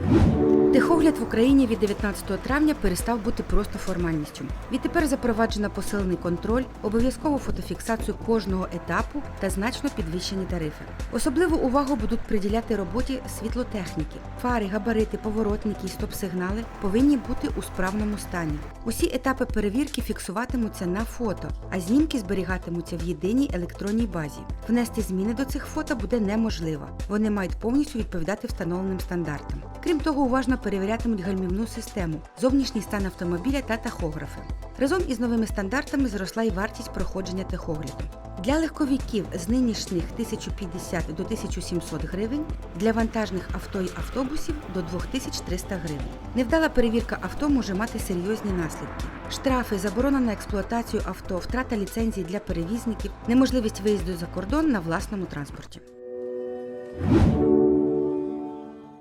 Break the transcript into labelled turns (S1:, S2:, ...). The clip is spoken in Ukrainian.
S1: you Техогляд в Україні від 19 травня перестав бути просто формальністю. Відтепер запроваджено посилений контроль, обов'язкову фотофіксацію кожного етапу та значно підвищені тарифи. Особливу увагу будуть приділяти роботі світлотехніки. Фари, габарити, поворотники і стоп-сигнали повинні бути у справному стані. Усі етапи перевірки фіксуватимуться на фото, а знімки зберігатимуться в єдиній електронній базі. Внести зміни до цих фото буде неможливо. Вони мають повністю відповідати встановленим стандартам. Крім того, уважно перевірятимуть гальмівну систему, зовнішній стан автомобіля та тахографи. Разом із новими стандартами зросла й вартість проходження техогляду. Для легковиків з нинішніх 1050 до 1700 гривень, для вантажних авто і автобусів до 2300 гривень. Невдала перевірка авто може мати серйозні наслідки. Штрафи, заборона на експлуатацію авто, втрата ліцензії для перевізників, неможливість виїзду за кордон на власному транспорті.